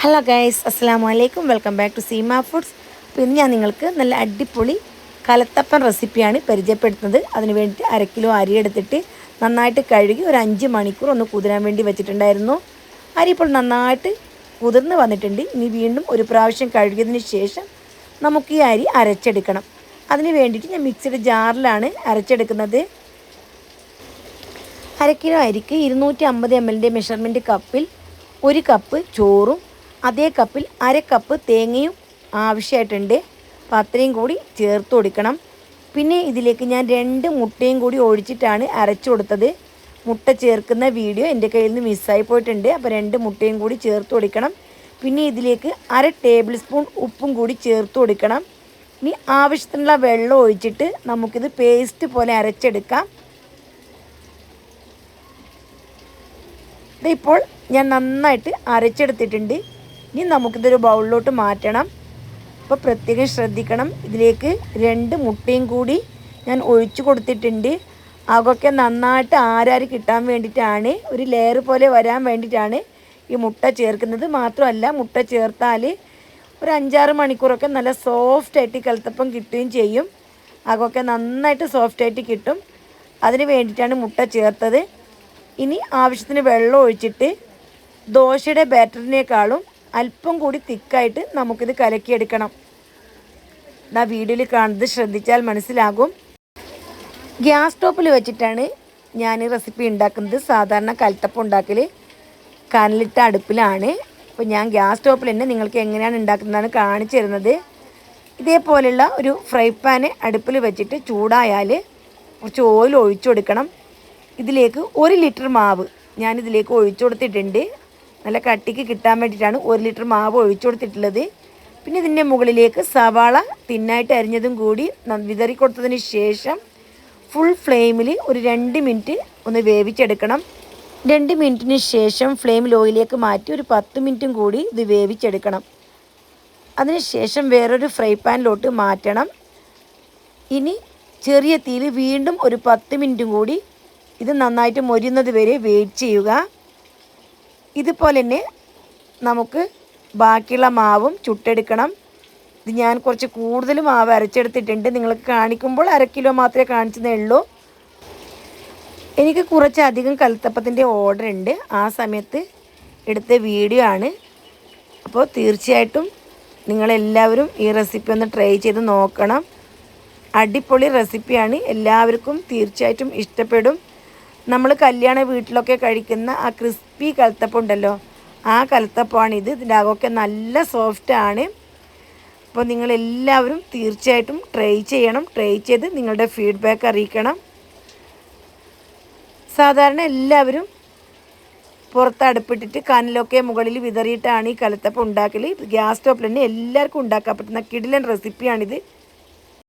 Hello guys അസ്സാം വലൈക്കും welcome back to Seema foods അപ്പോൾ ഇന്ന് ഞാൻ നിങ്ങൾക്ക് നല്ല അടിപൊളി കലത്തപ്പൻ റെസിപ്പിയാണ് പരിചയപ്പെടുത്തുന്നത്. അതിന് വേണ്ടിയിട്ട് അര കിലോ അരി എടുത്തിട്ട് നന്നായിട്ട് കഴുകി ഒരു അഞ്ച് മണിക്കൂർ ഒന്ന് കുതിരാൻ വേണ്ടി വെച്ചിട്ടുണ്ടായിരുന്നു. അരി ഇപ്പോൾ നന്നായിട്ട് കുതിർന്ന് വന്നിട്ടുണ്ട്. ഇനി വീണ്ടും ഒരു പ്രാവശ്യം കഴുകിയതിന് ശേഷം നമുക്ക് ഈ അരി അരച്ചെടുക്കണം. അതിന് വേണ്ടിയിട്ട് ഞാൻ മിക്സിയുടെ ജാറിലാണ് അരച്ചെടുക്കുന്നത്. അര കിലോ അരിക്ക് ഇരുന്നൂറ്റി അമ്പത് എം എല്ലിന്റെ മെഷർമെന്റ് കപ്പിൽ ഒരു കപ്പ് ചോറും അതേ കപ്പിൽ അര കപ്പ് തേങ്ങയും ആവശ്യമായിട്ടുണ്ട്. അപ്പോൾ അത്രയും കൂടി ചേർത്ത് കൊടുക്കണം. പിന്നെ ഇതിലേക്ക് ഞാൻ രണ്ട് മുട്ടയും കൂടി ഒഴിച്ചിട്ടാണ് അരച്ചു കൊടുത്തത്. മുട്ട ചേർക്കുന്ന വീഡിയോ എന്റെ കയ്യിൽ നിന്ന് മിസ്സായി പോയിട്ടുണ്ട്. അപ്പോൾ രണ്ട് മുട്ടയും കൂടി ചേർത്ത് കൊടുക്കണം. പിന്നെ ഇതിലേക്ക് അര ടേബിൾ സ്പൂൺ ഉപ്പും കൂടി ചേർത്ത് കൊടുക്കണം. ഇനി ആവശ്യത്തിനുള്ള വെള്ളം ഒഴിച്ചിട്ട് നമുക്കിത് പേസ്റ്റ് പോലെ അരച്ചെടുക്കാം. ഇപ്പോൾ ഞാൻ നന്നായിട്ട് അരച്ചെടുത്തിട്ടുണ്ട്. ഇനി നമുക്കിതൊരു ബൗളിലോട്ട് മാറ്റണം. അപ്പോൾ പ്രത്യേകം ശ്രദ്ധിക്കണം. ഇതിലേക്ക് രണ്ട് മുട്ടയും കൂടി ഞാൻ ഒഴിച്ചു കൊടുത്തിട്ടുണ്ട്. അതൊക്കെ നന്നായിട്ട് ആരാരി കിട്ടാൻ വേണ്ടിയിട്ടാണ്. ഒരു ലെയർ പോലെ വരാൻ വേണ്ടിയിട്ടാണ് ഈ മുട്ട ചേർക്കുന്നത്. മാത്രമല്ല മുട്ട ചേർത്താൽ ഒരു അഞ്ചാറ് മണിക്കൂറൊക്കെ നല്ല സോഫ്റ്റായിട്ട് കലത്തപ്പം കിട്ടുകയും ചെയ്യും. അതൊക്കെ നന്നായിട്ട് സോഫ്റ്റായിട്ട് കിട്ടും. അതിന് വേണ്ടിയിട്ടാണ് മുട്ട ചേർത്തത്. ഇനി ആവശ്യത്തിന് വെള്ളം ഒഴിച്ചിട്ട് ദോശയുടെ ബാറ്ററിനേക്കാളും അല്പം കൂടി തിക്കായിട്ട് നമുക്കിത് കലക്കിയെടുക്കണം. ഇതാ വീഡിയോയിൽ കാണുന്നത് ശ്രദ്ധിച്ചാൽ മനസ്സിലാകും. ഗ്യാസ് സ്റ്റോപ്പിൽ വെച്ചിട്ടാണ് ഞാൻ ഈ റെസിപ്പി ഉണ്ടാക്കുന്നത്. സാധാരണ കലത്തപ്പം ഉണ്ടാക്കൽ കനലിട്ട അടുപ്പിലാണ്. അപ്പോൾ ഞാൻ ഗ്യാസ് സ്റ്റോപ്പിൽ തന്നെ നിങ്ങൾക്ക് എങ്ങനെയാണ് ഉണ്ടാക്കുന്നതാണ് കാണിച്ചു തരുന്നത്. ഇതേപോലെയുള്ള ഒരു ഫ്രൈ പാന് അടുപ്പിൽ വെച്ചിട്ട് ചൂടായാൽ കുറച്ച് ഓയിൽ ഒഴിച്ചു കൊടുക്കണം. ഇതിലേക്ക് ഒരു ലിറ്റർ മാവ് ഞാനിതിലേക്ക് ഒഴിച്ചു കൊടുത്തിട്ടുണ്ട്. നല്ല കട്ടിക്ക് കിട്ടാൻ വേണ്ടിയിട്ടാണ് ഒരു ലിറ്റർ മാവ് ഒഴിച്ചു കൊടുത്തിട്ടുള്ളത്. പിന്നെ ഇതിന്റെ മുകളിലേക്ക് സവാള തിന്നായിട്ട് അരിഞ്ഞതും കൂടി വിതറി കൊടുത്തതിന് ശേഷം ഫുൾ ഫ്ലെയിമിൽ ഒരു രണ്ട് മിനിറ്റ് ഒന്ന് വേവിച്ചെടുക്കണം. രണ്ട് മിനിറ്റിന് ശേഷം ഫ്ലെയിം ലോയിലേക്ക് മാറ്റി ഒരു പത്ത് മിനിറ്റും കൂടി ഇത് വേവിച്ചെടുക്കണം. അതിനുശേഷം വേറൊരു ഫ്രൈ പാനിലോട്ട് മാറ്റണം. ഇനി ചെറിയ തീയിൽ വീണ്ടും ഒരു പത്ത് മിനിറ്റും കൂടി ഇത് നന്നായിട്ട് മൊരിയുന്നത് വരെ വെയിറ്റ് ചെയ്യുക. ഇതുപോലെ തന്നെ നമുക്ക് ബാക്കിയുള്ള മാവും ചുട്ടെടുക്കണം. ഇത് ഞാൻ കുറച്ച് കൂടുതൽ മാവ് അരച്ചെടുത്തിട്ടുണ്ട്. നിങ്ങൾക്ക് കാണിക്കുമ്പോൾ അര കിലോ മാത്രമേ കാണിച്ചതേ ഉള്ളൂ എനിക്ക് കുറച്ചധികം കലത്തപ്പത്തിന്റെ ഓർഡർ ഉണ്ട്. ആ സമയത്ത് എടുത്ത വീഡിയോ ആണ്. അപ്പോൾ തീർച്ചയായിട്ടും നിങ്ങളെല്ലാവരും ഈ റെസിപ്പി ഒന്ന് ട്രൈ ചെയ്ത് നോക്കണം. അടിപൊളി റെസിപ്പിയാണ്. എല്ലാവർക്കും തീർച്ചയായിട്ടും ഇഷ്ടപ്പെടും. നമ്മൾ കല്യാണ വീട്ടിലൊക്കെ കഴിക്കുന്ന ആ ക്രിസ്പി കലത്തപ്പുണ്ടല്ലോ ആ കലത്തപ്പമാണിത് ഇതിന്റെ അകമൊക്കെ നല്ല സോഫ്റ്റാണ് അപ്പോൾ നിങ്ങളെല്ലാവരും തീർച്ചയായിട്ടും ട്രൈ ചെയ്യണം ട്രൈ ചെയ്ത് നിങ്ങളുടെ ഫീഡ്ബാക്ക് അറിയിക്കണം. സാധാരണ എല്ലാവരും പുറത്ത് അടുപ്പിട്ടിട്ട് കനലൊക്കെ മുകളിൽ വിതറിയിട്ടാണ് ഈ കലത്തപ്പം ഉണ്ടാക്കൽ ഗ്യാസ് സ്റ്റോപ്പിൽ തന്നെ എല്ലാവർക്കും ഉണ്ടാക്കാൻ പറ്റുന്ന കിടിലൻ റെസിപ്പിയാണിത്